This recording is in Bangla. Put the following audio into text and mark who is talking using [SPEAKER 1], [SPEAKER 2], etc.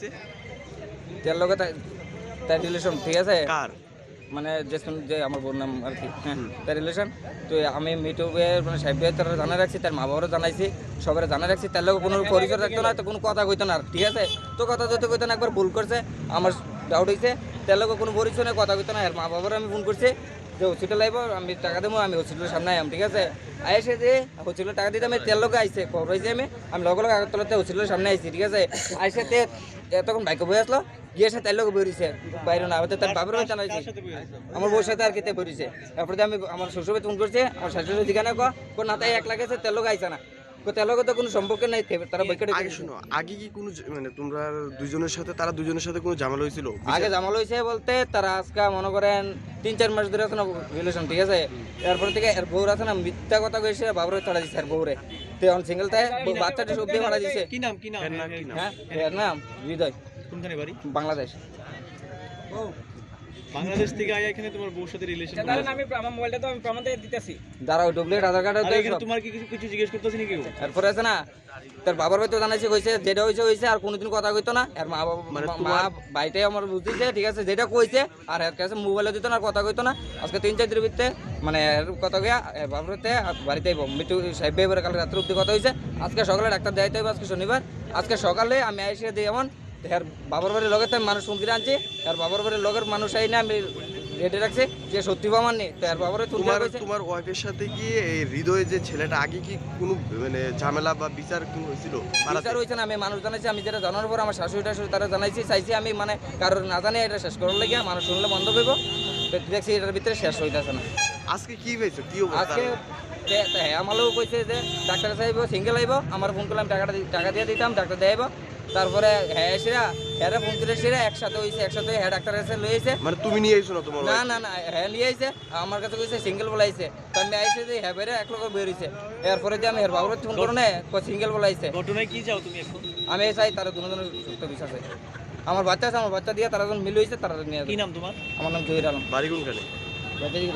[SPEAKER 1] দেখছে
[SPEAKER 2] তার লগে তার রিলেশন ঠিক আছে?
[SPEAKER 1] কার?
[SPEAKER 2] মানে যে যে আমার বোন নাম আর কি। হ্যাঁ তার রিলেশন তো আমি মানে সাহেব তারা জানা রাখছি তার মা বাবারও জানাইছি সবাই জানা রাখছি তার লোক কোনো পরিচয় থাকতো না তো কোনো কথা কইতো না ঠিক আছে? তো কথা যদি কইতো না একবার ভুল করছে আমার ডাউট হয়েছে তার লোক কোনো পরিচয় নেই কথা কইতো না আর মা বাবার আমি ফোন করছি যে হসপিটাল আইব, আমি টাকা দেবো, আমি হসপিটালের সামনে আইম ঠিক আছে? আইসে যে হসপিটালের টাকা দিতে আমি তেল লোকে আইসে হয়েছে আমি আমি লগে লগে আগরতলাতে হসপিটালের সামনে আইছি, ঠিক আছে? আইসে তে এ তখন বাইকে বই আসলো, গিয়ে সে লোক বেরিয়েছে বাইরে না হয়তো তার বাবার বাড়ি জানাইছি আমার বউর সাথে আর কেতে বেরিয়েছে তারপরে আমি আমার শ্বশুর ফোন করছে, আমার শাশুড়ি ঠিকানা কো না তাই এক লাগেছে তেল লোক আইসে না। তো কোনো সম্পর্ক নাই তারা বৈকেটে
[SPEAKER 1] আগে শোনো আগে কি কোনো মানে তোমরা দুজনের সাথে তারা দুজনের সাথে কোনো ঝামেলা হয়েছিল?
[SPEAKER 2] আগে হয়েছে বলতে তারা আজকে মনে করেন তিন চার মাস ধরে আছে না রিলেশন ঠিক আছে? এরপর থেকে এর বউর আছে না মিথ্যা কথা কইছে বাবরে তাড়া দিছে আর বউরে। তে অন সিঙ্গেল তাই বাচ্চাটা মারা দিছে।
[SPEAKER 3] কি নাম কি নাম?
[SPEAKER 2] হ্যাঁ এর নাম হৃদয়।
[SPEAKER 3] কোনখানে বাড়ি?
[SPEAKER 2] বাংলাদেশ।
[SPEAKER 3] বাংলাদেশ থেকে আয়া এখানে তোমার বউর সাথে রিলেশন
[SPEAKER 4] আমি আমার মোবাইলটা তো আমি প্রমাণ দিয়ে দিতেছি।
[SPEAKER 2] দাঁড়াও ডুপ্লিকেট আধার কার্ড
[SPEAKER 3] আর এখানে তোমার কি কিছু কিছু জিজ্ঞেস করতেছি নাকি?
[SPEAKER 2] আছে না তার বাবার বাড়িতে জানাইছে কইছে যেটা হয়েছে হয়েছে আর কোনোদিন কথা কইতো না। আর মা বাবা
[SPEAKER 1] মানে
[SPEAKER 2] মা
[SPEAKER 1] তোমার-
[SPEAKER 2] আমার বুঝতেছে ঠিক আছে যেটা কইছে আর এর কাছে মোবাইলে দিত না আর কথা কইতো না। আজকে তিন চার দিনের ভিতরে মানে এর কথা গিয়া বাড়িতে আর বাড়িতে আইবো মিটু সাহেব কাল রাত্রে অব্দি কথা হয়েছে আজকে সকালে ডাক্তার দেখাইতে হবে আজকে শনিবার। আজকে সকালে আমি আইসে দিই এমন এর বাবার বাড়ির লগে তো মানুষ শুনতে আনছে আর বাবার বাড়ির লগের মানুষ আই না আমি রেডি রাখছি যে সত্যি প্রমাণ নেই তো এর বাবার
[SPEAKER 1] তোমার তোমার ওয়াইফের সাথে কি এই হৃদয় যে ছেলেটা আগে কি কোনো মানে ঝামেলা বা বিচার কি হয়েছিল?
[SPEAKER 2] বিচার হয়েছে না আমি মানুষ জানাইছি আমি যেটা জানার পর আমার শাশুড়ি টাশুড়ি তারা জানাইছি চাইছি আমি মানে কারোর না জানি এটা শেষ করার লেগে মানুষ শুনলে বন্ধ করব দেখছি এটার ভিতরে শেষ হইতেছে না।
[SPEAKER 1] আজকে কি হয়েছে? কি
[SPEAKER 2] আজকে হ্যাঁ আমারও কইছে যে ডাক্তার সাহেব সিঙ্গেল আইব আমার ফোন করলাম টাকাটা টাকা দিয়ে দিতাম ডাক্তার দেখাইব। তারপরে হ্যাঁ সেরা হ্যাঁ ফোন করে সেরা একসাথে হয়েছে একসাথে হ্যাঁ ডাক্তার এসে। লইছে
[SPEAKER 1] মানে তুমি নিয়ে আইছো না তোমার
[SPEAKER 2] না না না হ্যাঁ নিয়ে আইছে আমার কাছে কইছে সিঙ্গেল বলাইছে। তো আমি আইছে যে হ্যাঁ বেরে এক লোক বেরিয়েছে এরপরে যে আমি হের বাবুর ফোন করো না সিঙ্গেল বলাইছে।
[SPEAKER 3] ঘটনায় কি চাও তুমি এখন?
[SPEAKER 2] আমি চাই তারা দুজনের সুস্থ বিশ্বাস আছে। আমার বাচ্চা আছে আমার বাচ্চা দিয়ে তারা যখন মিল হয়েছে তারা নিয়ে
[SPEAKER 3] কি নাম তোমার?
[SPEAKER 2] আমার নাম জহির আলম।
[SPEAKER 1] বাড়ি কোনখানে?
[SPEAKER 2] বাচ্চা দিকে